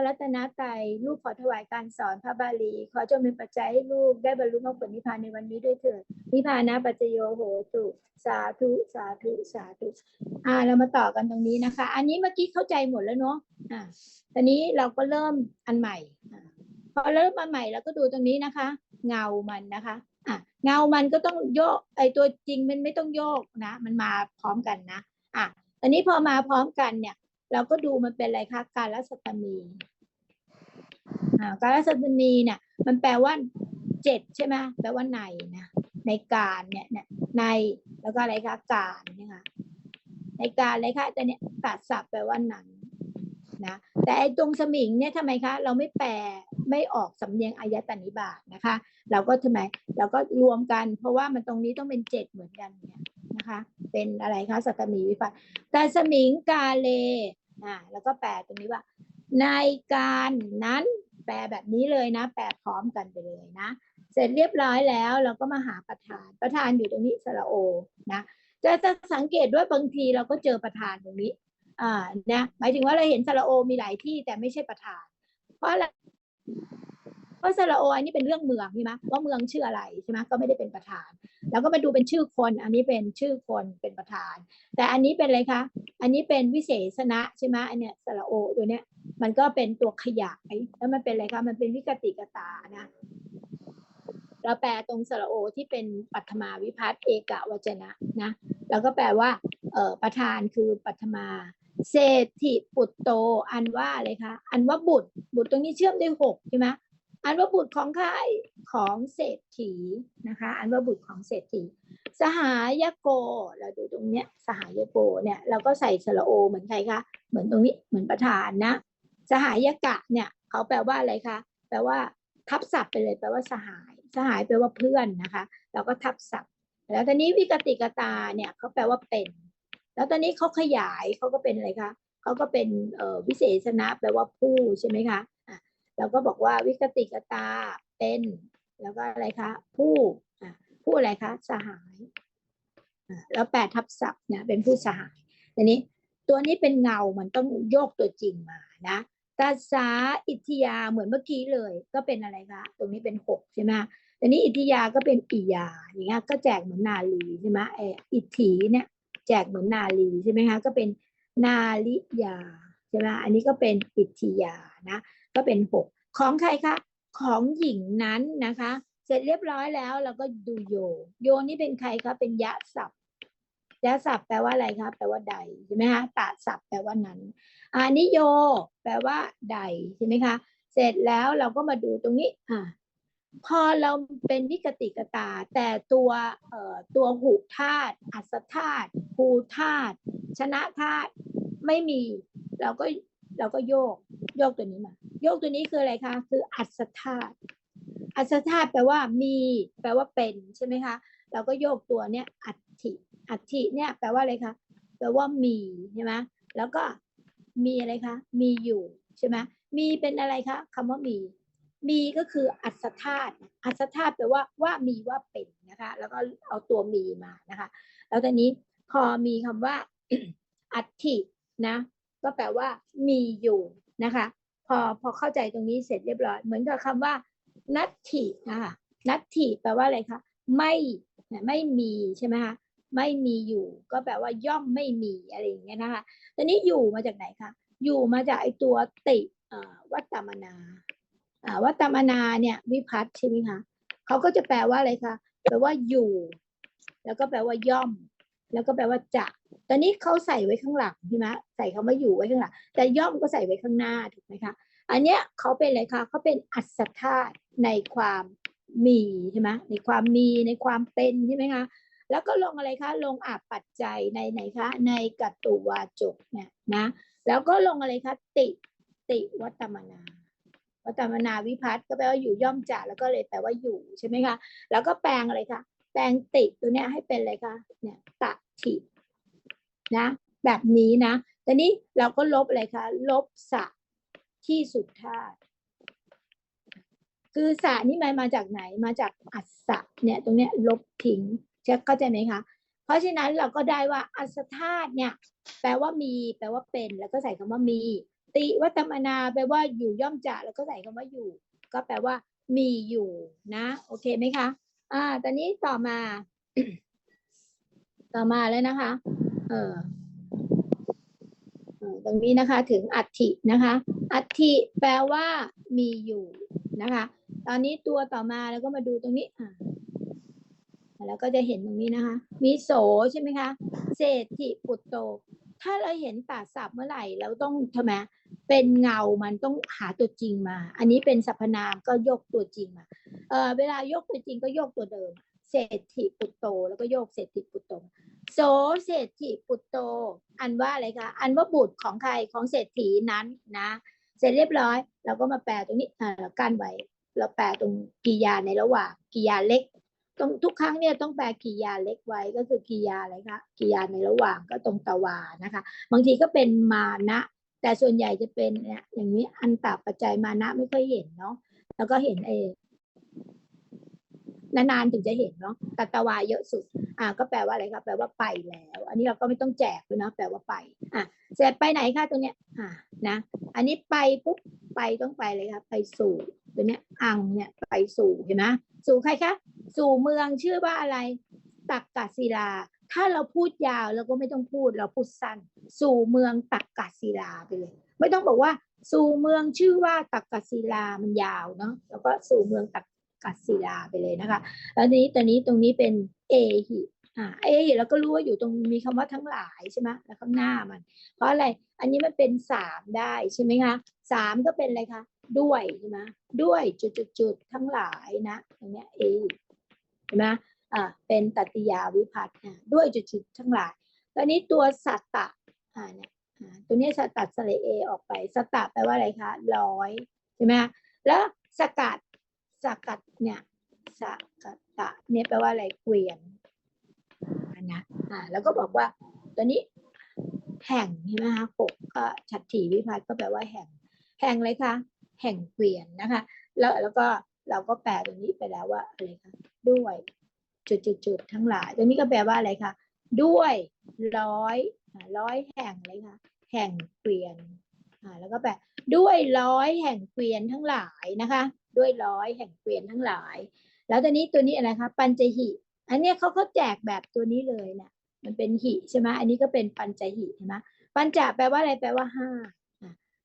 ระรัตนตรัยลูกขอถวายการสอนพระบาลี ขอจงเป็นปัจจัยให้ลูกได้บรรลุมรรคผลนิพพานในวันนี้ด้วยเถิดนิพพานะปัจจโยโหตุ สาธุสาธุสาธุอ่าเรามาต่อกันตรงนี้นะคะ อันนี้เมื่อกี้เข้าใจหมดแล้วเนาะอ่าตอนนี้เราก็เริ่มอันใหม่พอเริ่มอันใหม่เราก็ดูตรงนี้นะคะ เงามันนะคะอะเงามันก็ต้องโยกไอตัวจริงมันไม่ต้องโยกนะ มันมาพร้อมกันนะอะตอนนี้พอมาพร้อมกันเนี่ยเราก็ดูมันเป็นอะไรคะการรัศมี การรัศมีเนี่ยมันแปลว่าเจ็ดใช่ไหมแปลว่าในนะในการเนี่ยเนี่ยในแล้วก็อะไรคะการเนะคะในการอะไรคะแต่เนี่ยตัดศัพท์แปลว่าหนังนะแต่ไอ้ตรงสมิงเนี่ยทำไมคะ เราไม่แปลไม่ออกสำเนียงอายตนิบาตนะคะ เราก็ทำไมเราก็รวมกัน เพราะว่ามันตรงนี้ต้องเป็นเจ็ดเหมือนกันเนี่ยนะคะ เป็นอะไรคะสัตตมีวิภัตแต่สมิงกาเลอ่าแล้วก็แปลตรงนี้ว่า ในการนั้นแปลแบบนี้เลยนะ แปลพร้อมกันไปเลยนะ เสร็จเรียบร้อยแล้วเราก็มาหาประธาน ประธานอยู่ตรงนี้สระโอนะจะสังเกตด้วยบางทีเราก็เจอประธานตรงนี้อ่านะหมายถึงว่าเราเห็นสระโอมีหลายที่แต่ไม่ใช่ประธาน เพราะอะไรเพราะสระโออันนี้เป็นเรื่องเมืองใช่ไหมว่าเมืองชื่ออะไรใช่ไหมก็ไม่ได้เป็นประธาน แล้วก็มาดูเป็นชื่อคน อันนี้เป็นชื่อคนเป็นประธาน แต่อันนี้เป็นอะไรคะ อันนี้เป็นวิเศษณะใช่ไหมอันเนี้ยสระโอตัวเนี้ย มันก็เป็นตัวขยายแล้วมันเป็นอะไรคะมันเป็นวิกติกตานะเราแปลตรงสระโอที่เป็นปัทมาวิพัฒน์เอกวจนะนะแล้วก็แปลว่าเออประธานคือปัทมาเศรษฐิปุตโต อันว่าอะไรคะอันว่าบุตร บุตรตรงนี้เชื่อมด้วยหกใช่ไหมอันว่าบุตรของใครของเศรษฐีนะคะ อันว่าบุตรของเศรษฐี สหายโก เราดูตรงเนี้ยสหายโกเนี่ยเราก็ใส่สระโอเหมือนใครคะเหมือนตรงนี้เหมือนประธานนะ สหายกะเนี่ยเขาแปลว่าอะไรคะแปลว่าทับศัพท์ไปเลยแปลว่าสหาย สหายแปลว่าเพื่อนนะคะเราก็ทับศัพท์ แล้วตอนนี้วิกติกตาเนี่ยเขาแปลว่าเป็น แล้วตอนนี้เขาขยายเขาก็เป็นอะไรคะเขาก็เป็นวิเศษณะแปลว่าผู้ใช่ไหมคะอะเราก็บอกว่าวิกติกตาเป็น แล้วก็อะไรคะผู้ผู้อะไรคะสหายอะแล้วแปดทับศัพท์เนี่ยเป็นผู้สหายทีนี้ตัวนี้เป็นเงามันต้องโยกตัวจริงมานะ ตาสาอิทยาเหมือนเมื่อกี้เลย ก็เป็นอะไรคะตรงนี้เป็นหกใช่ไหมแต่นี้อิทยาก็เป็นอิยาอย่างเงี้ยก็แจกเหมือนนาลีใช่ไหมเอออิทธีเนี่ยแจกเหมือนนาลีใช่ไหมคะก็เป็นนาลิยาใช่ไหมอันนี้ก็เป็นอิทธิยานะก็เป็นหกของใครคะของหญิงนั้นนะคะ เสร็จเรียบร้อยแล้วเราก็ดูโย โยนี่เป็นใครคะเป็นยะศัพท์ ยะศัพท์แปลว่าอะไรคะแปลว่าใดใช่ไหมคะตะศัพท์แปลว่านั้นอานิโย แปลว่าใดใช่ไหมคะ เสร็จแล้วเราก็มาดูตรงนี้อ่าพอเราเป็นวิกติกตา แต่ตัวเอ่อตัวหูธาตุอัศธาตุภูธาตุชนะธาตุไม่มีเราก็เราก็โยกโยกตัวนี้มาโยกตัวนี้คืออะไรคะคืออัศธาตุอัศธาตุแปลว่ามี แปลว่าเป็นใช่ไหมคะ เราก็โยกตัวเนี้ยอั ฐิอัฐิเนี่ยแปลว่าอะไรคะแปลว่ามีใช่ไหมแล้วก็มีอะไรคะ มีอยู่ใช่ไหมมีเป็นอะไรคะคำว่ามี มีก็คืออัศธาตุอัศธาตุแปลว่าว่ามีว่าเป็นนะคะ แล้วก็เอาตัวมีมานะคะ แล้วตอนนี้พอมีคำว่าอัฐินะก็แปลว่ามีอยู่นะคะ พอพอเข้าใจตรงนี้เสร็จเรียบร้อย เหมือนกับคำว่า นัตถินะคะนัตถิแปลว่าอะไรคะไม่ไม่มีใช่ไหมคะ ไม่มีอยู่ ก็แปลว่าย่อมไม่มีอะไรอย่างเงี้ยนะคะตอนนี้อยู่มาจากไหนคะอยู่มาจากไอตัวติวัตตมนาวัตตมนาเนี่ยวิพัฒน์ใช่ไหมคะเขาก็จะแปลว่าอะไรคะแปลว่าอยู่ แล้วก็แปลว่าย่อม แล้วก็แปลว่าจะตอนนี้เขาใส่ไว้ข้างหลังใช่ไหมใส่คาว่อยู่ไว้ข้างหลังแต่ย่อมก็ใส่ไว้ข้างหน้าถูกไหมคะอันเนี้ยเขาเป็นอะไรคะเขาเป็นอัศธาในความมีใช่ไหมในความมีในความเป็นใช่ไหมคะ แล้วก็ลงอะไรคะลงอาปัจจัยในไหนคะในกัตตุวาจกเนี่ยนะแล้วก็ลงอะไรคะติติวัตมนาวัตมนาวิพัฒน์ก็แปลว่าอยู่ย่อมจะแล้วก็เลยแปลว่าอยู่ใช่ไหมคะแล้วก็แปลงอะไรคะแปลงติตัวเนี้ยให้เป็นอะไรคะเนี่ยตะถินะแบบนี้นะแต่นี้เราก็ลบอะไรคะลบสะที่สุดธาตคือสะนี่มันมาจากไหนมาจากอัศะเนี่ยตรงเนี้ยลบทิ้ง เช็คเข้าใจไหมคะ เพราะฉะนั้นเราก็ได้ว่าอัศธาตุเนี่ยแปลว่ามี แปลว่าเป็น แล้วก็ใส่คำว่ามี ติวัตมนาแปลว่าอยู่ย่อมจะแล้วก็ใส่คำว่าอยู่ ก็แปลว่า มีอยู่นะ โอเคไหมคะอ่าตอนนี้ต่อมา ต่อมาแล้วนะคะ เออตรงนี้นะคะถึงอัฐินะคะ อัฐิแปลว่ามีอยู่นะคะ ตอนนี้ตัวต่อมาแล้วก็มาดูตรงนี้อ่า แล้วก็จะเห็นตรงนี้นะคะ มีโสใช่ไหมคะ เศรษฐิปุตโต ถ้าเราเห็นตาศัพท์เมื่อไหร่เราต้องทำไมเป็นเงามันต้องหาตัวจริงมา อันนี้เป็นสรรพนามก็ยกตัวจริงมาเออเวลายกตัวจริงก็ยกตัวเดิม เศรษฐิปุตโต แล้วก็โยกเศรษฐิปุตโต โสเศรษฐิปุตโต อันว่าอะไรคะอันว่าบุตรของใครของเศรษฐีนั้นนะ เสร็จเรียบร้อย เราก็มาแปลตรงนี้อ่ารากั้นไว้เราแปลตรงกิยาในระหว่างกิยาเล็ก ตรงทุกครั้งเนี่ยต้องแปลกิยาเล็กไว้ก็คือกิยาอะไรคะกิยาในระหว่างก็ตรงตะวานะคะ บางทีก็เป็นมานะ แต่ส่วนใหญ่จะเป็นเนี่ยอย่างนี้อันตาปัจจัยมานะไม่ค่อยเห็นเนาะแล้วก็เห็นเอง นานๆถึงจะเห็นเนาะตัตวาเยอะสุด อ่า ก็แปลว่าอะไรคะแปลว่าไปแล้ว อันนี้เราก็ไม่ต้องแจกเลยนะแปลว่าไป อะเสร็จไปไหนคะตรงเนี้ย อ่า นะ อันนี้ไปปุ๊บไปต้องไปเลยค่ะไปสู่ตัวเนี้ยอังเนี่ยไปสู่เห็นไหมสู่ใครคะสู่เมืองชื่อว่าอะไร ตักกศิลา ถ้าเราพูดยาวเราก็ไม่ต้องพูดเราพูดสั้น สู่เมืองตักกศิลาไปเลย ไม่ต้องบอกว่าสู่เมืองชื่อว่าตักกศิลามันยาวเนาะแล้วก็สู่เมืองตัก กัสศิลาไปเลยนะคะ แล้วนี้ตอนนี้ตรงนี้เป็นเอหิอ่าเอหิเราก็รู้ว่าอยู่ตรงมีคำว่าทั้งหลายใช่ไหมแล้วข้างหน้ามัน เพราะอะไรอันนี้มันเป็นสามได้ใช่ไหมคะสามก็เป็นอะไรคะด้วยใช่ไหมด้วยจุดจุดจุดทั้งหลายนะตรงเนี้ยเอเห็นไหมอ่าเป็นตัติยาวิพัฒน์อะด้วยจุดจุดทั้งหลายตอนนี้ตัวสัตตะอ่าเนี่ยตัวนี้สตัดสระเอออกไปสตะแปลว่าอะไรคะร้อยใช่ไหมแล้วสกัด สกัดเนี่ยสกัดตะเนี่ยแปลว่าอะไรเกวียนนะอ่าแล้วก็บอกว่าตัวนี้แห่งใช่ไหมคะกก็ฉัตรถีวิพัฒน์ก็แปลว่าแห่ง แห่งอะไรคะแห่งเกวียนนะคะ แล้วแล้วก็เราก็แปลตรงนี้ไปแล้วว่าอะไรคะด้วยจุดๆทั้งหลายตรงนี้ก็แปลว่าอะไรคะด้วยร้อยร้อยแห่งเลยค่ะแห่งเกวียนอ่าแล้วก็แปลด้วยร้อยแห่งเกวียนทั้งหลายนะคะ ด้วยร้อยแห่งเกวียนทั้งหลาย แล้วตอนนี้ตัวนี้อะไรคะปัญจหิ อันเนี้ยเขาเขาแจกแบบตัวนี้เลยเนี่ยมันเป็นหิใช่ไหมอันนี้ก็เป็นปัญจหิใช่ไหมปัญจะแปลว่าอะไรแปลว่าห้า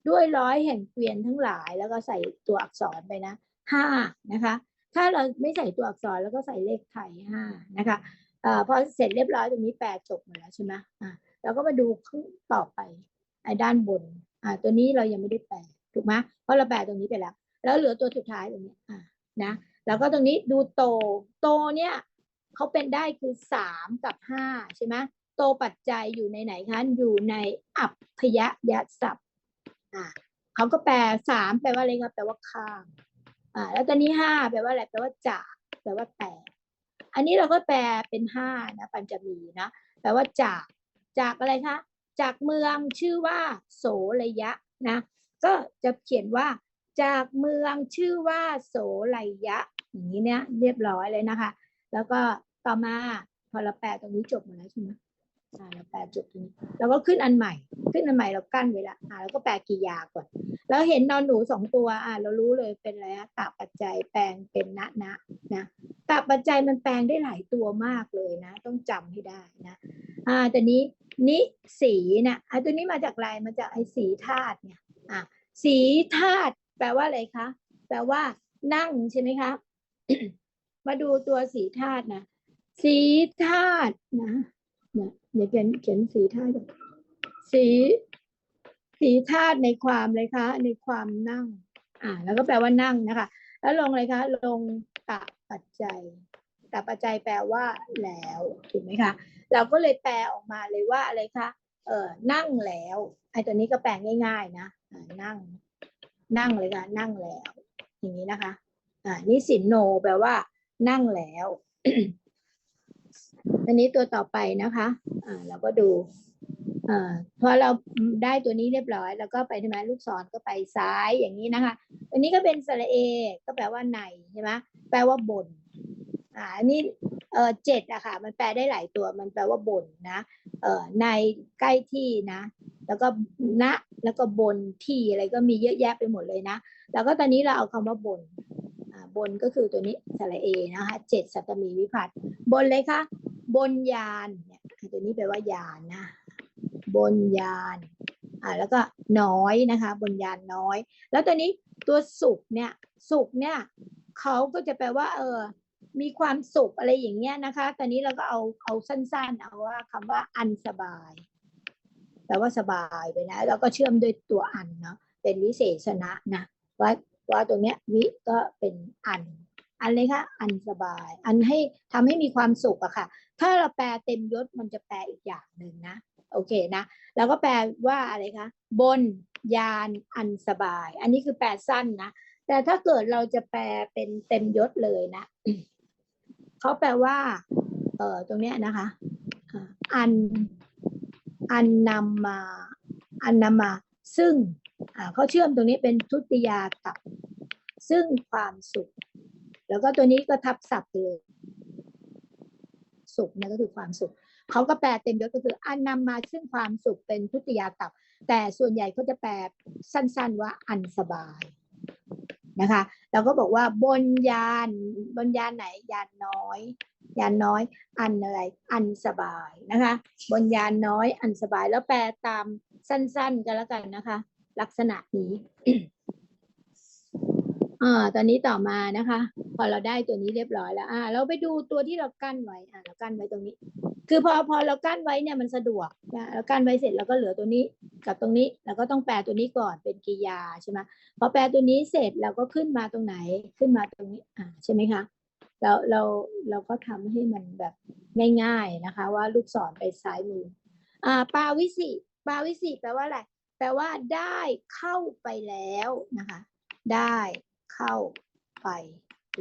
ด้วยร้อยแห่งเกวียนทั้งหลาย แล้วก็ใส่ตัวอักษรไปนะห้านะคะ ถ้าเราไม่ใส่ตัวอักษรแล้วก็ใส่เลขไทยห้านะคะเอ่อพอเสร็จเรียบร้อยตรงนี้แปลจบหมดแล้วใช่ไหมอะเราก็มาดูข้างต่อไปไอ้ด้านบนอ่าตัวนี้เรายังไม่ได้แปลถูกไหมเพราะเราแปลตรงนี้ไปแล้ว แล้วเหลือตัวสุดท้ายตรงนี้อ่านะแล้วก็ตรงนี้ดูโตโตเนี่ยเขาเป็นได้คือสามกับห้าใช่ไหมโตปัจจัยอยู่ในไหนคะอยู่ในอัพพยยศัพท์อ่าเขาก็แปลสามแปลว่าอะไรครับแปลว่าข้ามอ่าแล้วตอนนี้ห้าแปลว่าอะไรแปลว่าจากแปลว่าแต่อันนี้เราก็แปลเป็นห้านะปัญจมีนะแปลว่าจากจากอะไรคะจากเมืองชื่อว่า โสระยะนะ ก็จะเขียนว่า จากเมืองชื่อว่าโสไลยะ อย่างนี้เนี่ยเรียบร้อยเลยนะคะ แล้วก็ต่อมาพอเราแปลตรงนี้จบหมดแล้วใช่ไหมอ่าเราแปลจบตรงนี้เราก็ขึ้นอันใหม่ ขึ้นอันใหม่เรากั้นไว้ละอ่าเราก็แปลกิยาก่อนแล้วเห็นนอนหนูสองตัวอ่าเรารู้เลยเป็นอะไรนะตาปัจจัยแปลงเป็นนะนะนะตาปัจจัยมันแปลงได้หลายตัวมากเลยนะ ต้องจำให้ได้นะอ่าแต่นี้นิสีนะอะตัวนี้มาจากอะไรมาจากไอ้สีธาตุเนี่ยอะสีธาตุ แปลว่าอะไรคะ แปลว่า นั่งใช่ไหมคะ มาดูตัวสีธาตุนะ สีธาตุนะเนี่ยเดี๋ยวเขียนเขียนสีธาตุสีสีธาตุในความเลยคะ ในความนั่ง อ่า แล้วก็แปลว่านั่งนะคะ แล้วลงเลยคะ ลงตะปัจจัยตะปัจจัยแปลว่า แล้วถูกไหมคะ เราก็เลยแปลออกมาเลยว่าอะไรคะ เออนั่งแล้วไอ้ตัวนี้ก็แปลง่าย ๆ นะนั่ง นั่งเลยค่ะ นั่งแล้ว อย่างนี้นะคะ อ่านิสินโนแปลว่า นั่งแล้ว อันนี้ตัวต่อไปนะคะ อ่าเราก็ดูอ่าพอเราได้ตัวนี้เรียบร้อย แล้วก็ไปทำไมลูกศรก็ไปซ้ายอย่างนี้นะคะ อันนี้ก็เป็นสระเอ ก็แปลว่าในใช่ไหมแปลว่าบน อ่าอันนี้ เออเจ็ดอะค่ะ มันแปลได้หลายตัว มันแปลว่าบนนะ เออในใกล้ที่นะ แล้วก็ณแล้วก็บนที่อะไรก็มีเยอะแยะไปหมดเลยนะ แล้วก็ตอนนี้เราเอาคำว่าบนอ่าบนก็คือตัวนี้สระเอนะคะเจ็ดสัตมีวิพัตบนเลยค่ะ บนยานเนี่ยตัวนี้แปลว่ายานนะ บนยานอ่าแล้วก็น้อยนะคะ บนยานน้อย แล้วตัวนี้ตัวสุขเนี่ยสุขเนี่ยเขาก็จะแปลว่า เออ มีความสุขอะไรอย่างเงี้ยนะคะ ตอนนี้เราก็เอาเอาสั้นๆ เอาว่าคำว่าอันสบายแปลว่าสบายไปนะแล้วก็เชื่อมด้วยตัวอันเนาะเป็นวิเศษณะนะว่าว่าตรงเนี้ยวิก็เป็นอัน อันเลยค่ะอันสบาย อันให้ทำให้มีความสุขอะค่ะ ถ้าเราแปลเต็มยศมันจะแปลอีกอย่างหนึ่งนะโอเคนะแล้วก็แปลว่าอะไรคะบนยานอันสบาย อันนี้คือแปลสั้นนะแต่ถ้าเกิดเราจะแปลเป็นเต็มยศเลยนะ เขาแปลว่า เอ่อตรงเนี้ยนะคะอันอันนำมาอันนำมา ซึ่งเขาเชื่อมตรงนี้เป็นทุติยากับ ซึ่งความสุข แล้วก็ตัวนี้ก็ทับศัพท์เลยสุขเนี่ยก็คือความสุขเขาก็แปลเต็มยศก็คืออันนำมาซึ่งความสุขเป็นทุติยากับ แต่ส่วนใหญ่เขาจะแปลสั้น ๆ ว่าอันสบาย นะคะ เราก็บอกว่าบนยานบนยานไหนยานน้อย ยานน้อย อันอะไร อันสบายนะคะ บนยานน้อยอันสบายแล้วแปลตามสั้นๆกันแล้วกันนะคะ ลักษณะนี้อ่าตอนนี้ต่อมานะคะ พอเราได้ตัวนี้เรียบร้อยแล้วอ่าเราไปดูตัวที่เรากั้นไว้อ่าเรากั้นไว้ตรงนี้ คือพอพอเรากั้นไว้เนี่ยมันสะดวกนะเรากั้นไว้เสร็จเราก็เหลือตัวนี้กับตรงนี้เราก็ต้องแปลตัวนี้ก่อนเป็นกริยาใช่ไหมพอแปลตัวนี้เสร็จเราก็ขึ้นมาตรงไหนขึ้นมาตรงนี้อ่าใช่ไหมคะเราเราเราก็ทำให้มันแบบง่าย ๆนะคะ ว่าลูกศรไปซ้ายมืออ่าปาวิสิปาวิสิแปลว่าอะไรแปลว่าได้เข้าไปแล้วนะคะ ได้เข้าไป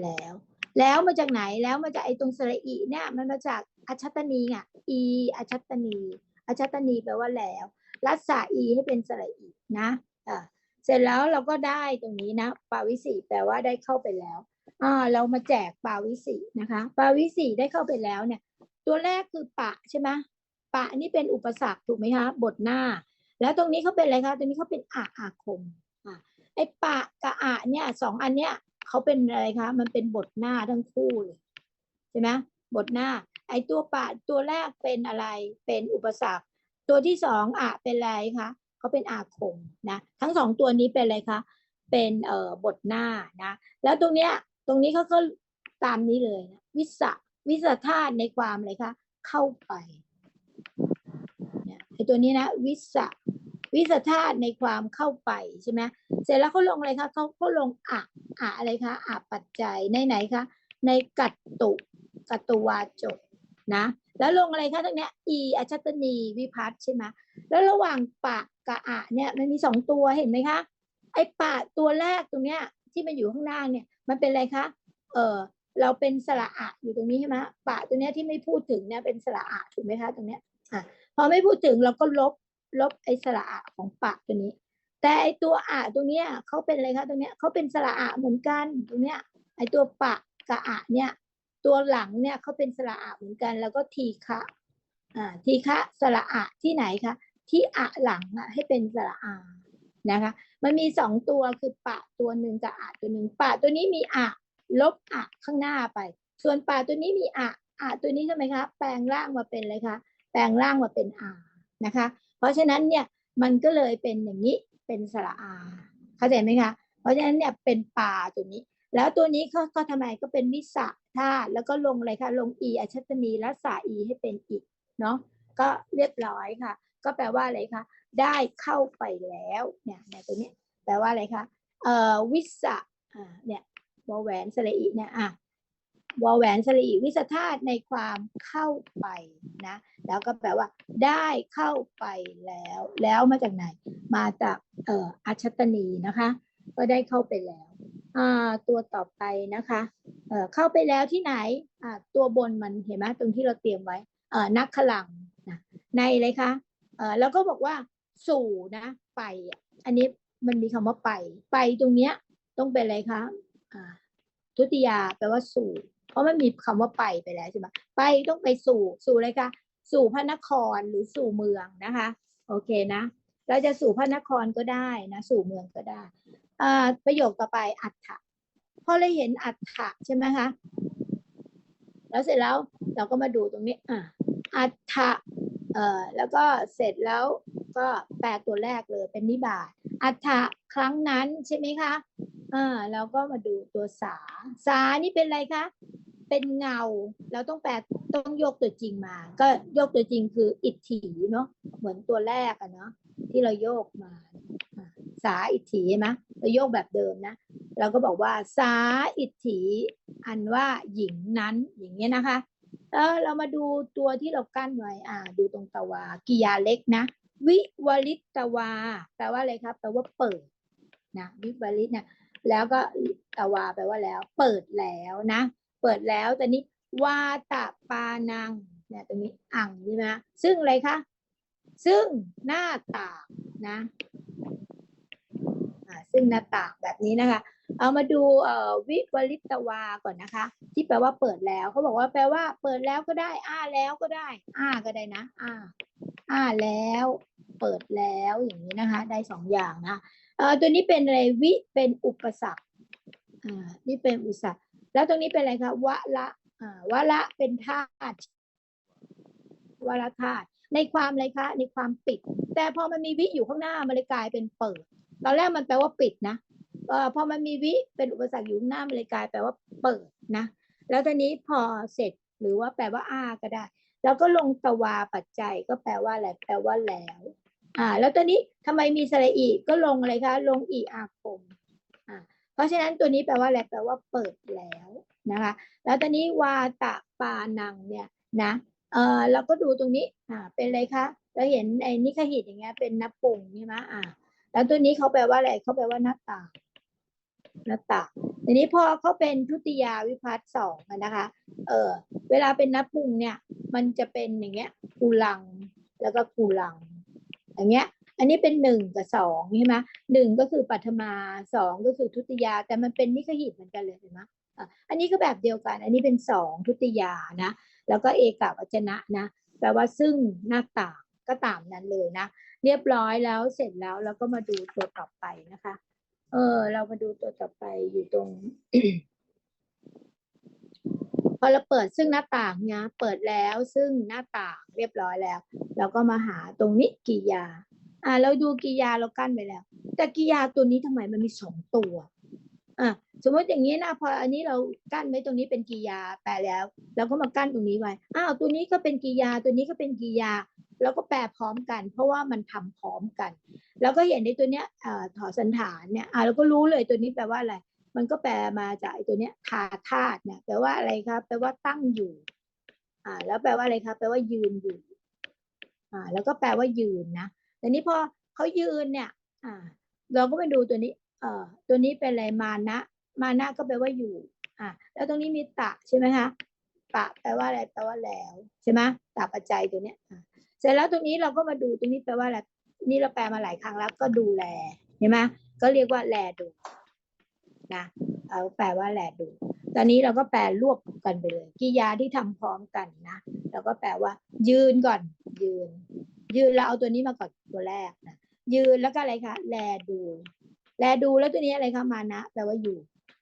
แล้ว แล้วมาจากไหนแล้วมาจากไอ้ตรงสระอีเนี่ยมันมาจาก อัชชตนีอะอีอัชชตนีอัชชตนีแปลว่าแล้ว รัศสาอีให้เป็นสระอีนะอ่าเสร็จแล้วเราก็ได้ตรงนี้นะปาวิสีแปลว่าได้เข้าไปแล้วอ่าเรามาแจกปาวิสีนะคะปาวิสีได้เข้าไปแล้วเนี่ย ตัวแรกคือปะใช่ไหมปะนี่เป็นอุปสรรคถูกไหมคะบทหน้า แล้วตรงนี้เขาเป็นอะไรคะตรงนี้เขาเป็นอาอาคมอ่าไอปะกับอะเนี่ยสองอันเนี้ยเขาเป็นอะไรคะมันเป็นบทหน้าทั้งคู่เลยใช่ไหมบทหน้า ไอ้ตัวปะตัวแรกเป็นอะไรเป็นอุปสรรค ตัวที่สองอะเป็นอะไรคะเขาเป็นอาคมนะทั้งสองตัวนี้เป็นอะไรคะเป็นเอ่อบทหน้านะแล้วตรงเนี้ยตรงนี้เขาก็ตามนี้เลยนะวิสะวิสธาตุในความอะไรคะเข้าไปเนี่ยไอ้ตัวนี้นะวิสะวิสธาตุในความเข้าไปใช่ไหมเสร็จแล้วเขาลงอะไรคะเขาเขาลงอะอะอะไรคะอะปัจจัยในไหนคะในกัตตุกัตตุวาจก นะแล้วลงอะไรคะตรงเนี้ยอีอัชตนีวิพัฒน์ใช่ไหมแล้วระหว่างปะกับอะเนี่ยมันมีสองตัวเห็นไหมคะไอ้ปะตัวแรกตรงเนี้ยที่มันอยู่ข้างหน้าเนี่ยมันเป็นอะไรคะเออเราเป็นสระอะอยู่ตรงนี้ใช่ไหมปะตัวเนี้ยที่ไม่พูดถึงเนี่ยเป็นสระอะถูกไหมคะตรงเนี้ยอะพอไม่พูดถึงเราก็ลบลบไอ้สระอะของปะตัวนี้ แต่ไอ้ตัวอะตรงเนี้ยเขาเป็นอะไรคะตรงเนี้ยเขาเป็นสระอะเหมือนกันตรงเนี้ยไอ้ตัวปะกับอะเนี่ย ตัวหลังเนี่ยเขาเป็นสระอะเหมือนกัน แล้วก็ทีฆะอ่าทีฆะสระอะที่ไหนคะที่อะหลังอะให้เป็นสระอานะคะ มันมีสองตัวคือปะตัวหนึ่งกับอะตัวหนึ่งปะตัวนี้มีอะลบอะข้างหน้าไป ส่วนปะตัวนี้มีอะอะตัวนี้ใช่ไหมคะ แปลงร่างมาเป็นอะไรคะแปลงร่างมาเป็นอานะคะ เพราะฉะนั้นเนี่ยมันก็เลยเป็นอย่างนี้เป็นสระอาเข้าใจไหมคะ เพราะฉะนั้นเนี่ยเป็นปลาตัวนี้ แล้วตัวนี้เขาก็ทำไมก็เป็นวิสะ ธาตุแล้วก็ลงอะไรคะลงอีอัชตนีและสาอีให้เป็นอีกเนาะก็เรียบร้อยค่ะ ก็แปลว่าอะไรคะได้เข้าไปแล้วเนี่ยเนี่ยตัวเนี้ยแปลว่าอะไรคะเอ่อวิสะอ่าเนี่ยวอแหวนสระอีเนี่ยอะวอแหวนสระอีวิสธาตุในความเข้าไปนะ แล้วก็แปลว่า ได้เข้าไปแล้ว แล้วมาจากไหน มาจากเอ่ออัชตนีนะคะ ก็ได้เข้าไปแล้วตัวต่อไปนะคะเเข้าไปแล้วที่ไหนตัวบนมันเห็นไหมตรงที่เราเตรียมไว้นักขลังนะในเลยคะเอ่อแล้วก็บอกว่าสู่นะไป อันนี้มันมีคำว่าไป ไปตรงเนี้ยต้องเป็นอะไรคะอ่าทุติยาแปลว่าสู่ เพราะมันมีคำว่าไปไปแล้วใช่ไหมไปต้องไปสู่สู่อะไรคะสู่พระนครหรือสู่เมืองนะคะ โอเคนะเราจะสู่พระนครก็ได้นะ สู่เมืองก็ได้ ประโยคต่อไปอัฏฐะพอเราเห็นอัฏฐะใช่ไหมคะแล้วเสร็จแล้วเราก็มาดูตรงนี้อ่าอัฏฐะเอ่อแล้วก็เสร็จแล้วก็แปลตัวแรกเลยเป็นนิบาตอัฏฐะครั้งนั้นใช่ไหมคะอ่าแล้วก็มาดูตัวสา สานี่เป็นอะไรคะเป็นเงาเราต้องแปลต้องยกตัวจริงมา ก็ยกตัวจริงคืออิทธิเนาะเหมือนตัวแรกอะเนาะที่เราโยกมา สาอิทธิใช่ไหม โยกแบบเดิมนะ เราก็บอกว่า สาอิทธิอันว่าหญิงนั้นอย่างเงี้ยนะคะเออเรามาดูตัวที่เรากั้นไว้อ่า ดูตรงตะวากิยาเล็กนะ วิวลิตตวาแปลว่าอะไรครับแปลว่าเปิดนะวิวลิตนะแล้วก็ตวาแปลว่าแล้ว เปิดแล้วนะ เปิดแล้วแต่นี้วาตะปานังเนี่ยตรงนี้อ่างใช่ไหมซึ่งอะไรคะซึ่งหน้าต่างนะ ซึ่งหน้าต่างแบบนี้นะคะ เอามาดูวิวลิตวาก่อนนะคะ ที่แปลว่าเปิดแล้วเขาบอกว่าแปลว่า เปิดแล้วก็ได้ อ้าแล้วก็ได้ อ้าก็ได้นะ อ้า อ้าแล้ว เปิดแล้วอย่างนี้นะคะ ได้สองอย่างนะเออตัวนี้เป็นอะไรวิเป็นอุปสรรคอ่านี่เป็นอุปสรรคแล้วตรงนี้เป็นอะไรคะวะละอ่าวะละเป็นธาตุวะละธาตุในความอะไรคะ ในความปิด แต่พอมันมีวิอยู่ข้างหน้ามันเลยกลายเป็นเปิด ตอนแรกมันแปลว่าปิดนะเออพอมันมีวิเป็นอุปสรรคอยู่หน้ามันเลยกลายแปลว่าเปิดนะ แล้วตอนนี้พอเสร็จหรือว่าแปลว่าอ้าก็ได้ แล้วก็ลงตวาปัจจัยก็แปลว่าอะไรแปลว่าแล้ว อ่า แล้วตอนนี้ทำไมมีสระอีก็ลงอะไรคะ ลงอีอาคมอ่าเพราะฉะนั้นตัวนี้แปลว่าอะไรแปลว่าเปิดแล้วนะคะ แล้วตอนนี้วาตะปานังเนี่ยนะเออเราก็ดูตรงนี้อ่าเป็นอะไรคะเราเห็นไอ้นิคหิตอย่างเงี้ยเป็นนับปุ่งใช่ไหมอ่า แล้วตัวนี้เขาแปลว่าอะไรเขาแปลว่าหน้าต่างหน้าต่างทีนี้พอเขาเป็นทุติยาวิพัฒน์สองนะคะ เออเวลาเป็นนับปุงเนี่ย มันจะเป็นอย่างเงี้ยกูลังแล้วก็กูลัง อย่างเงี้ย อันนี้เป็นหนึ่งกับสองใช่ไหมหนึ่งก็คือปัทมาสองก็คือทุติยา แต่มันเป็นนิคหิตเหมือนกันเลยเห็นไหมอันนี้ก็แบบเดียวกัน อันนี้เป็นสองทุติยานะ แล้วก็เอกาวัจนะนะ แปลว่าซึ่งหน้าต่างก็ตามนั้นเลยนะ เรียบร้อยแล้วเสร็จแล้วเราก็มาดูตัวต่อไปนะคะ เออ เรามาดูตัวต่อไปอยู่ตรง พอเราเปิดซึ่งหน้าต่างเนี่ยเปิดแล้วซึ่งหน้าต่างเรียบร้อยแล้ว เราก็มาหาตรงนี้กิยา อ่า เราดูกิยาเรากั้นไปแล้ว แต่กิยาตัวนี้ทำไมมันมีสองตัว อะสมมติอย่างนี้นะพออันนี้เรากั้นไว้ตรงนี้เป็นกิยาแปลแล้ว เราก็มากั้นตรงนี้ไว้อ้าวตัวนี้ก็เป็นกิยาตัวนี้ก็เป็นกิยา แล้วก็แปลพร้อมกัน เพราะว่ามันทำพร้อมกัน แล้วก็เห็นในตัวเนี้ยเอ่อถอสันฐานเนี่ยเราก็รู้เลยตัวนี้แปลว่าอะไร มันก็แปลมาจากไอ้ตัวเนี้ยทาธาตุเนี่ยแปลว่าอะไรครับแปลว่าตั้งอยู่อ่าแล้วแปลว่าอะไรครับแปลว่ายืนอยู่อ่าแล้วก็แปลว่ายืนนะแต่นี้พอเขายืนเนี่ยอ่าเราก็ไปดูตัวนี้เอ่อตัวนี้เป็นอะไรมานะ มานะก็แปลว่าอยู่อ่าแล้วตรงนี้มีตะใช่ไหมคะตะแปลว่าอะไรแปลว่าแล้วใช่ไหมตะปัจจัยตัวเนี้ยอ่า สร็จแล้วตรงนี้เราก็มาดูตรงนี้แปลว่าอะไรนี่เราแปลมาหลายครั้งแล้วก็ดูแลใช่ไหมก็เรียกว่าแลดูนะเอาแปลว่าแลดู ตอนนี้เราก็แปลรวบกันไปเลยกิยาที่ทำพร้อมกันนะเราก็แปลว่า ยืนก่อน ยืน ยืนเราเอาตัวนี้มาก่อนตัวแรกนะยืนแล้วก็อะไรคะแลดู แลดูแล้วตัวนี้อะไรคะมานะแปลว่าอยู่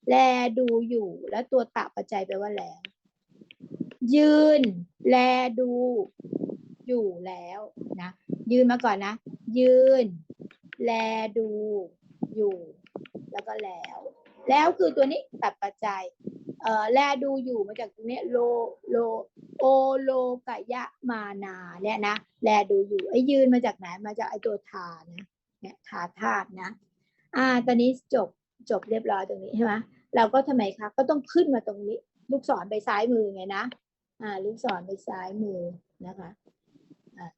แลดูอยู่ แล้วตัวตะปัจจัยแปลว่าแล้ว ยืน แลดู อยู่แล้วนะยืนมาก่อนนะ ยืน แลดูอยู่ แล้วก็แล้ว แล้วคือตัวนี้ตัดปัจจัยเอ่อแลดูอยู่มาจากตรงนี้โลโลโอโลกะยะมานาเนี่ยนะแลดูอยู่ไอ้ยืนมาจากไหนมาจากไอ้ตัวทานะเนี่ยทาธาตุนะ อ่า ตอนนี้จบจบเรียบร้อยตรงนี้ใช่ไหมเราก็ทำไมคะก็ต้องขึ้นมาตรงนี้ ลูกศรไปซ้ายมือไงนะ อ่า ลูกศรไปซ้ายมือนะคะ อ่า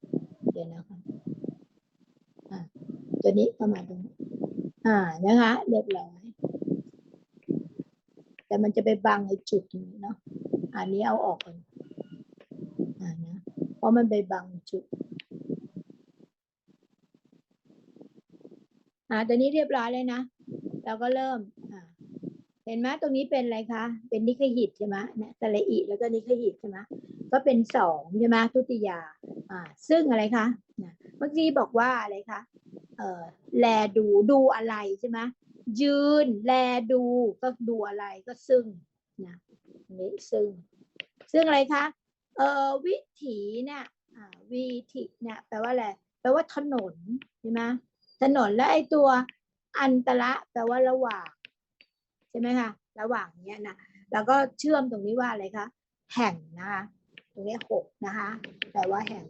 เดี๋ยวนะคะอ่าตัวนี้ประมาณตรงนี้อ่านะคะเรียบร้อย แต่มันจะไปบังไอ้จุดนี้เนาะอันนี้เอาออกก่อนอ่านะเพราะมันไปบังจุดอ่าตอนนี้เรียบร้อยเลยนะเราก็เริ่มอ่าเห็นไหมตรงนี้เป็นอะไรคะ เป็นนิคหิตใช่ไหมเนี่ยสระอิแล้วก็นิคหิตใช่ไหมก็เป็นสองใช่ไหมทุติยา ซึ่งอะไรคะนะเมื่อกี้บอกว่าอะไรคะเออแลดูดูอะไรใช่ไหมยืนแลดูก็ดูอะไรก็ซึ่งนะนนี้ซึ่ง ซึ่งอะไรคะเออวิถีเนี่ยอ่าวิถีเนี่ยแปลว่าอะไรแปลว่าถนนใช่ไหมถนนและไอตัวอันตระแปลว่าระหว่างใช่ไหมคะระหว่างเนี้ยนะแล้วก็เชื่อมตรงนี้ว่าอะไรคะแห่งนะคะ ตรงนี้หกนะคะแปลว่าแห่ง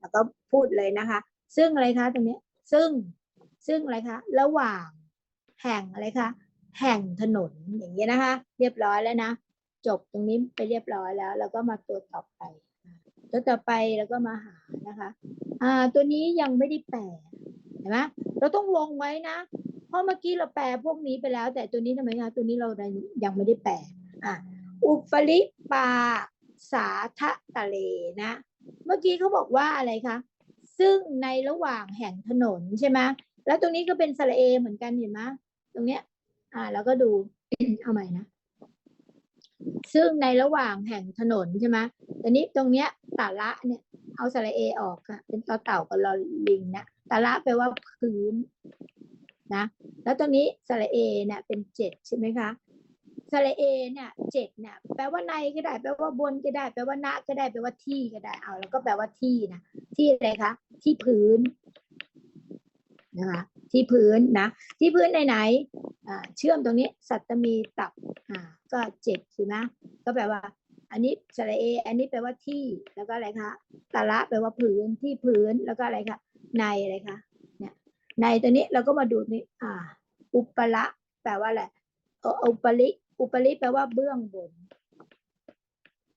แล้วก็พูดเลยนะคะ ซึ่งอะไรคะตรงนี้ซึ่งซึ่งอะไรคะระหว่างแห่งอะไรคะแห่งถนนอย่างเงี้ยนะคะ เรียบร้อยแล้วนะ จบตรงนี้ไปเรียบร้อยแล้ว แล้วก็มาตัวต่อไป ตัวต่อไปแล้วก็มาหานะคะอ่าตัวนี้ยังไม่ได้แปลเห็นไหมเราต้องลงไว้นะ เพราะเมื่อกี้เราแปลพวกนี้ไปแล้ว แต่ตัวนี้ทำไมคะตัวนี้เรายังไม่ได้แปลอะอุปริปา สาทะตะเลนะ เมื่อกี้เขาบอกว่าอะไรคะ ซึ่งในระหว่างแห่งถนนใช่ไหมแล้วตรงนี้ก็เป็นสระเอเหมือนกันเห็นไหมตรงเนี้ย อ่า แล้วก็ดู เอาใหม่นะ ซึ่งในระหว่างแห่งถนนใช่ไหมแต่นี้ตรงเนี้ยตาละเนี่ย เอาสระเอออกค่ะ เป็นต่อเต่ากับลอลิงนะตาละแปลว่าพื้นนะ แล้วตรงนี้สระเอเนี่ยเป็นเจ็ดใช่ไหมคะ สระเอเนี่ยเจ็ดเนี่ยแปลว่าในก็ได้ แปลว่าบนก็ได้ แปลว่าณก็ได้แปลว่าที่ก็ได้เอา แล้วก็แปลว่าที่นะที่อะไรคะที่พื้นนะคะที่พื้นนะที่พื้นไหนไหนอ่าเชื่อมตรงนี้ สัตมีตับอ่าก็เจ็ดใช่ไหมก็แปลว่า อันนี้สระเอ อันนี้แปลว่าที่แล้วก็อะไรคะตะละแปลว่าพื้นที่พื้นแล้วก็อะไรคะในอะไรคะเนี่ยในตัวนี้เราก็มาดูนี่อ่า อุปละแปลว่าอะไรอุปริ อุปริแปลว่าเบื้องบน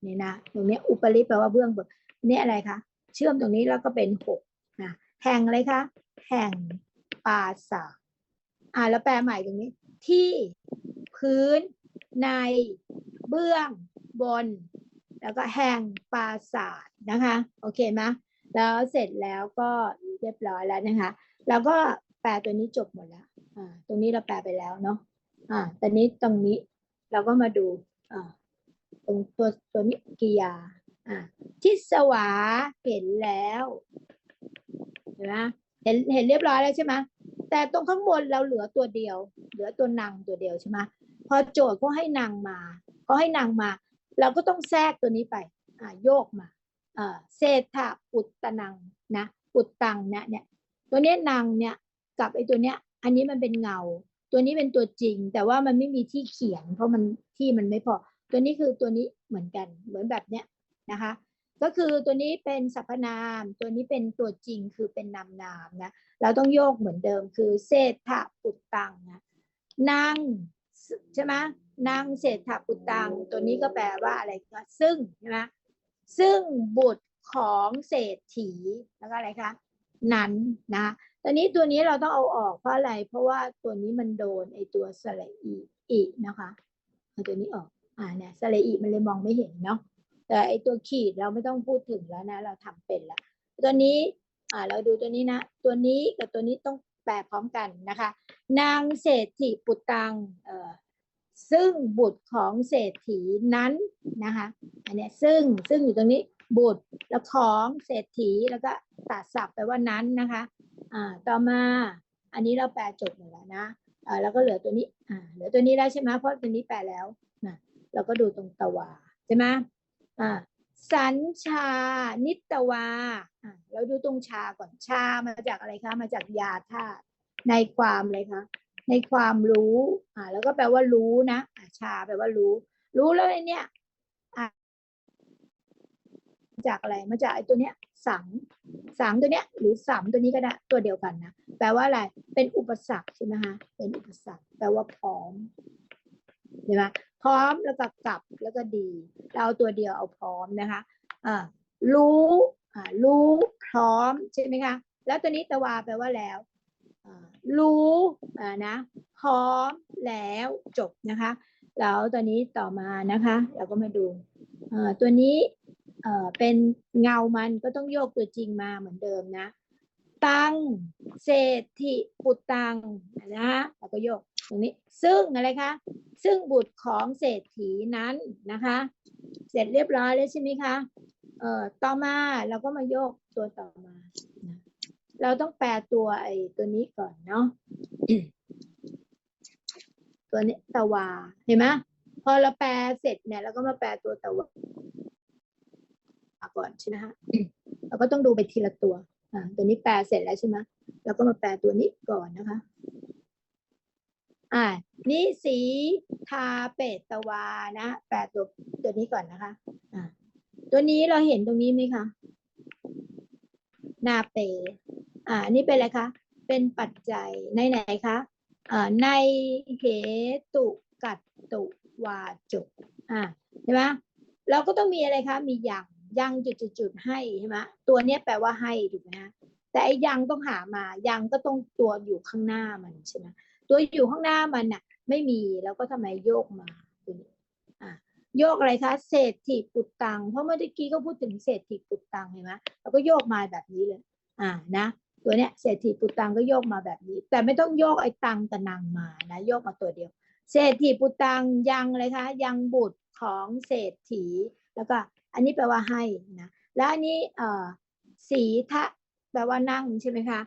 นี่นะตรงนี้อุปริแปลว่าเบื้องบนนี่อะไรคะเชื่อมตรงนี้แล้วก็เป็นหกนะแห่งอะไรคะแห่งปาสาอ่าแล้วแปลใหม่ตรงนี้ ที่พื้นในเบื้องบน แล้วก็แห่งปราสาทนะคะ โอเคไหมแล้วเสร็จแล้วก็เรียบร้อยแล้วนะคะ แล้วก็แปลตัวนี้จบหมดแล้วอ่าตรงนี้เราแปลไปแล้วเนาะอ่าตอนนี้ตรงนี้ เราก็มาดูตรงตัวตัวนี้กิยาทิศวาเห็นแล้วเห็นไหมเห็นเห็นเรียบร้อยแล้วใช่ไหมแต่ตรงข้างบนเราเหลือตัวเดียว เหลือตัวนางตัวเดียวใช่ไหมพอโจทย์เขาให้นางมาเขาให้นางมา เราก็ต้องแทรกตัวนี้ไปอ่าโยกมาอ่าเศรษฐปุตตนังนะปุตตังเนี่ยเนี่ยตัวเนี้ยนางเนี่ยกับไอ้ตัวเนี้ยอันนี้มันเป็นเงา ตัวนี้เป็นตัวจริง แต่ว่ามันไม่มีที่เขียน เพราะมันที่มันไม่พอ ตัวนี้คือตัวนี้เหมือนกัน เหมือนแบบเนี้ยนะคะ ก็คือตัวนี้เป็นสรรพนาม ตัวนี้เป็นตัวจริงคือเป็นนามนามนะ เราต้องโยกเหมือนเดิมคือเศรษฐปุตตังนะนางใช่ไหมนางเศรษฐปุตตัง ตัวนี้ก็แปลว่าอะไรก็ซึ่งใช่ไหมซึ่งบุตรของเศรษฐีแล้วก็อะไรคะนั้นนะ อนนี้ตัวนี้เราต้องเอาออกเพราะอะไร เพราะว่าตัวนี้มันโดนไอตัวสระอีอีนะคะเอาตัวนี้ออก อ่าเนี่ยสระอีมันเลยมองไม่เห็นเนาะ แต่ไอตัวขีดเราไม่ต้องพูดถึงแล้วนะ เราทำเป็นแล้วตัวนี้ อ่า เราดูตัวนี้นะ ตัวนี้กับตัวนี้ต้องแปลพร้อมกันนะคะ นางเศรษฐีปุตตัง เอ่อ ซึ่งบุตรของเศรษฐีนั้นนะคะ อันเนี้ยซึ่ง ซึ่งอยู่ตรงนี้ บุตรแล้วของเศรษฐีแล้วก็ตัดศัพท์ไปว่านั้นนะคะอ่าต่อมาอันนี้เราแปลจบหมดแล้วนะอ่าแล้วก็เหลือตัวนี้อ่าเหลือตัวนี้แล้ใช่ไหมเพราะตัวนี้แปลแล้วนะเราก็ดูตรงตะวาใช่ไหมอ่าสัญชา นิตวาอ่าเราดูตรงชาก่อนชามาจากอะไรคะมาจากยาธาตุในความอะไรคะในความรู้อ่าแล้วก็แปลว่ารู้นะอ่าชาแปลว่ารู้ รู้แล้วไอ้เนี่ย จากอะไรมาจากไอ้ตัวเนี้ยสังสังตัวเนี้ยหรือสัมตัวนี้ก็ได้ตัวเดียวกันนะแปลว่าอะไรเป็นอุปสรรคใช่ไหมคะเป็นอุปสรรคแปลว่าพร้อมใช่ไหมพร้อมแล้วก็กลับแล้วก็ดี เราตัวเดียวเอาพร้อมนะคะอ่ารู้อ่ารู้พร้อมใช่ไหมคะแล้วตัวนี้ตะวาแปลว่าแล้วรู้อ่านะพร้อมแล้วจบนะคะ แล้วตัวนี้ต่อมานะคะ เราก็มาดูตัวนี้ อ่อเป็นเงามันก็ต้องโยกตัวจริงมาเหมือนเดิมนะ ตังเศรษฐิปุตตังนะแล้วก็โยกตรงนี้ ซึ่งอะไรคะ ซึ่งบุตรของเศรษฐีนั้นนะคะ เสร็จเรียบร้อยแล้วใช่ไหมคะเอ่อต่อมาเราก็มาโยกตัวต่อมา เราต้องแปลตัวไอ้ตัวนี้ก่อนเนาะตัวนี้ตะวาเห็นไหมพอเราแปลเสร็จเนี่ยเราก็มาแปลตัวตะวา ก่อนใช่ไหมฮะเราก็ต้องดูไปทีละตัวอ่าตัวนี้แปลเสร็จแล้วใช่ไหมเราก็มาแปลตัวนี้ก่อนนะคะ อ่า นี่สีทาเปตตะวานะ แปลตัวตัวนี้ก่อนนะคะ อ่า ตัวนี้เราเห็นตรงนี้ไหมคะนาเป อ่า นี่เป็นอะไรคะ เป็นปัจจัยในไหนคะอ่าในเหตุกัตตุวาจุอ่าใช่ไหมเราก็ต้องมีอะไรคะ มียัง ยังจุดจุดจุดๆให้ใช่ไหมตัวเนี้ยแปลว่าให้ถูกไหมฮะแต่ไอ้ยังต้องหามายังก็ต้องตัวอยู่ข้างหน้ามันใช่ไหมตัวอยู่ข้างหน้ามันน่ะ ไม่มีแล้วก็ทำไมโยกมาตัวนี้อ่าโยกอะไรคะเศรษฐิปุตตัง เพราะเมื่อกี้ก็พูดถึงเศรษฐิปุตตังเห็นไหมเราก็โยกมาแบบนี้เลย อ่านะ ตัวเนี้ยเศรษฐีปุตตังก็โยกมาแบบนี้ แต่ไม่ต้องโยกไอ้ตังกับนางมานะโยกมาตัวเดียว เศรษฐีปุตตังยังอะไรคะยังบุตรของเศรษฐีแล้วก็ อันนี้แปลว่าให้นะแล้วอันนี้สีทะแปลว่านั่งใช่ไหมคะ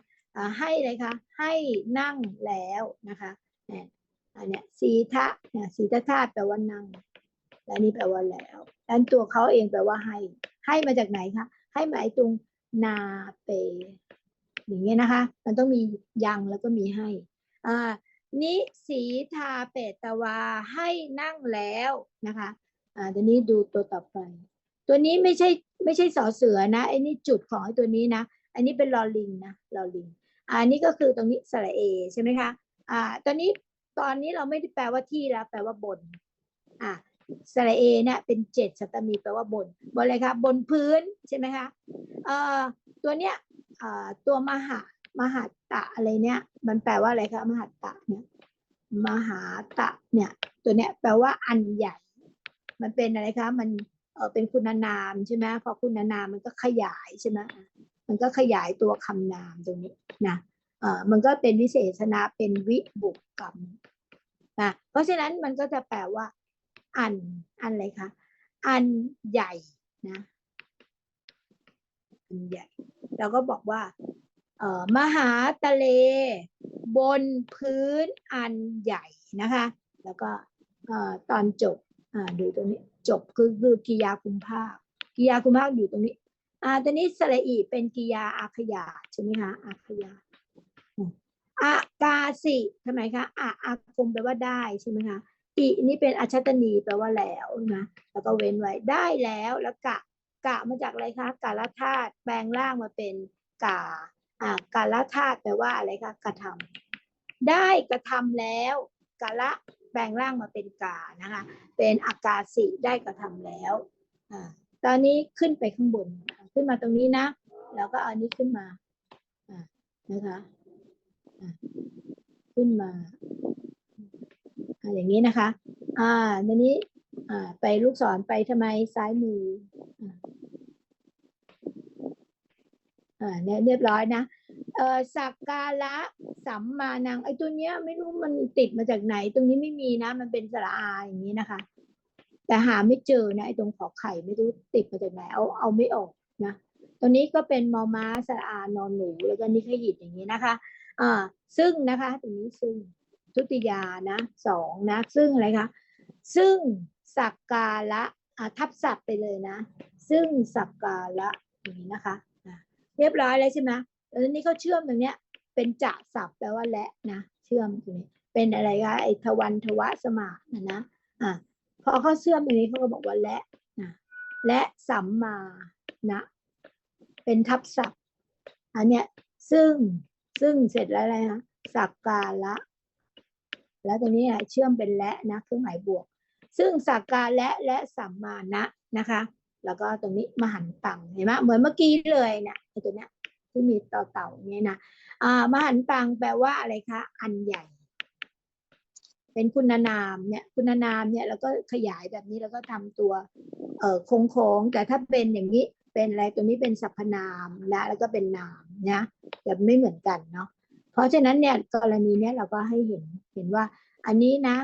ให้อะไรคะให้นั่งแล้วนะคะเนี่ยอันเนี้ยสีทะเนี่ยสีทะธาตุแปลว่านั่งและนี้แปลว่าแล้วแล้วตัวเขาเองแปลว่าให้ ให้มาจากไหนคะให้มาไอ้ตรงนาเป อย่างเงี้ยนะคะ มันต้องมียังแล้วก็มีให้อ่านิสีทาเปตวาให้นั่งแล้วนะคะอ่าตัวนี้ดูตัวต่อไป ตัวนี้ไม่ใช่ไม่ใช่สอเสือนะไอ้นี่จุดของไอ้ตัวนี้นะ อันนี้เป็นลอลิงนะลอลิงอ่านี่ก็คือตรงนี้สระเอใช่ไหมคะอ่าตอนนี้ตอนนี้เราไม่ได้แปลว่าที่แล้วแปลว่าบนอ่าสระเอเนี่ยเป็นเจ็ดสัตมีแปลว่าบนบนอะไรคะบนพื้นใช่ไหมคะเอ่อตัวเนี้ยเอ่าตัวมหามหาตะอะไรเนี่ย มันแปลว่าอะไรคะมหาตะเนี่ยมหาตะเนี่ย ตัวเนี้ยแปลว่าอันใหญ่ มันเป็นอะไรคะมัน เป็นคุณนามใช่ไหมพอคุณนามมันก็ขยายใช่ไหมมันก็ขยายตัวคำนามตรงนี้นะเออมันก็เป็นวิเศษณะเป็นวิบุกกรรมนะเพราะฉะนั้นมันก็จะแปลว่า อันอันอะไรคะอันใหญ่นะอันใหญ่เราก็บอกว่าเออมหาทะเล บนพื้นอันใหญ่นะคะ แล้วก็เออตอนจบอ่าดูตรงนี้ จบคือคือกิยาคุมภาคกิยาคุมภาคอยู่ตรงนี้ อ่าตอนนี้สระอีเป็นกิยาอาขยาใช่ไหมคะอาขยาอากาสิทำไมคะอาอาคมแปลว่าได้ใช่ไหมคะอีนี่เป็นอัชตนีแปลว่าแล้วนะแล้วก็เว้นไว้ได้แล้วแล้วกะกะมาจากอะไรคะกาลธาตุแปลงร่างมาเป็นกาอ่ากาลธาตุแปลว่าอะไรคะกระทำได้กระทำแล้ว กาละแปลงร่างมาเป็นกานะคะ เป็นอากาศิได้กระทำแล้วอตอนนี้ขึ้นไปข้างบน ขึ้นมาตรงนี้นะ แล้วก็เอานี้ขึ้นมานะคะขึ้นมาอย่างนี้นะคะ อ่าทีนี้ อ่า ไปลูกศรไปทำไมซ้ายมือ อ่าเนี่ยเรียบร้อยนะเออสักการะสัมมานังไอ้ตัวเนี้ยไม่รู้มันติดมาจากไหน ตรงนี้ไม่มีนะ มันเป็นสระอาอย่างนี้นะคะ แต่หาไม่เจอนะไอ้ตรงขอไข่ไม่รู้ติดมาจากไหนเอาเอาไม่ออกนะตัวนี้ก็เป็นมอม้าสระอานอนหนูแล้วก็นิขยิดอย่างนี้นะคะอ่าซึ่งนะคะตรงนี้ซึ่งทุติยานะสองนะ ซึ่งอะไรคะซึ่งสักการะอ่าทับศัพท์ไปเลยนะ ซึ่งสักการะอย่างนี้นะคะ เรียบร้อยแล้วใช่ไหมแล้วนี้เขาเชื่อมตรงเนี้ย เป็นจะศัพท์แปลว่าและนะ เชื่อมตรงนี้ เป็นอะไรคะไอทวันทวะสมานะนะ อะพอเขาเชื่อมตรงนี้เขาก็บอกว่าและนะ และสัมมานะ เป็นทับศัพท์ อันเนี้ย ซึ่ง ซึ่งเสร็จแล้วอะไรคะสักการะ แล้วตรงนี้เชื่อมเป็นและนะเครื่องหมายบวก ซึ่งสักการและและสัมมานะนะคะ แล้วก็ตรงนี้มหันตังเห็นไหมเหมือนเมื่อกี้เลยเนี่ยไอ้ตัวเนี้ยที่มีต่อเต่าเนี่ยนะอ่ามหันตังแปลว่าอะไรคะ อันใหญ่ เป็นคุณนามเนี่ยคุณนามเนี่ยแล้วก็ขยายแบบนี้แล้วก็ทำตัวเอ่อโค้งๆแต่ถ้าเป็นอย่างนี้เป็นอะไรตัวนี้เป็นสรรพนามนะแล้วก็เป็นนามนะแต่ไม่เหมือนกันเนาะเพราะฉะนั้นเนี่ยกรณีเนี้ยเราก็ให้เห็นเห็นว่าอันนี้นะ